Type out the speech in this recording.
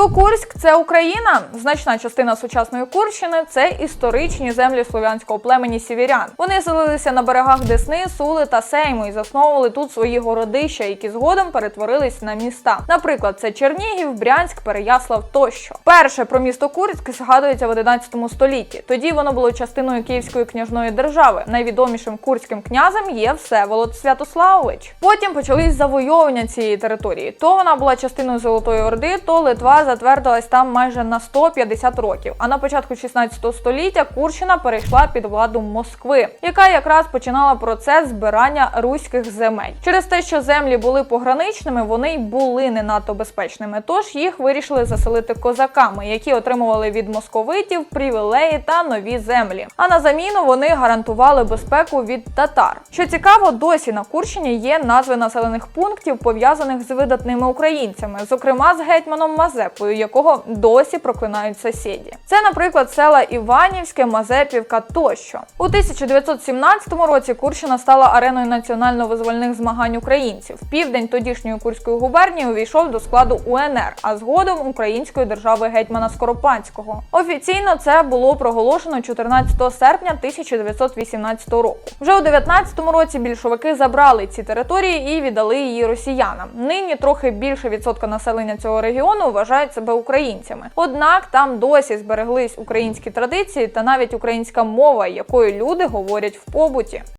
То Курськ це Україна. Значна частина сучасної Курщини це історичні землі слов'янського племені сівірян. Вони селилися на берегах Десни, Сули та Сейму і засновували тут свої городища, які згодом перетворились на міста. Наприклад, це Чернігів, Брянськ, Переяслав тощо. Перше про місто Курськ згадується в 11 столітті. Тоді воно було частиною Київської княжної держави. Найвідомішим курським князем є Всеволод Святославович. Потім почались завойовування цієї території. То вона була частиною Золотої Орди, то Литва затвердилась там майже на 150 років. А на початку 16 століття Курщина перейшла під владу Москви, яка якраз починала процес збирання руських земель. Через те, що землі були пограничними, вони й були не надто безпечними. Тож їх вирішили заселити козаками, які отримували від московитів привілеї та нові землі. А на заміну вони гарантували безпеку від татар. Що цікаво, досі на Курщині є назви населених пунктів, пов'язаних з видатними українцями, зокрема з гетьманом Мазепою, якого досі проклинають сусіді. Це, наприклад, села Іванівське, Мазепівка тощо. У 1917 році Курщина стала ареною національно-визвольних змагань українців. Південь тодішньої Курської губернії увійшов до складу УНР, а згодом Української держави гетьмана Скоропадського. Офіційно це було проголошено 14 серпня 1918 року. Вже у 19 році більшовики забрали ці території і віддали її росіянам. Нині трохи більше відсотка населення цього регіону вважають себе українцями. Однак там досі збереглись українські традиції та навіть українська мова, якою люди говорять в побуті.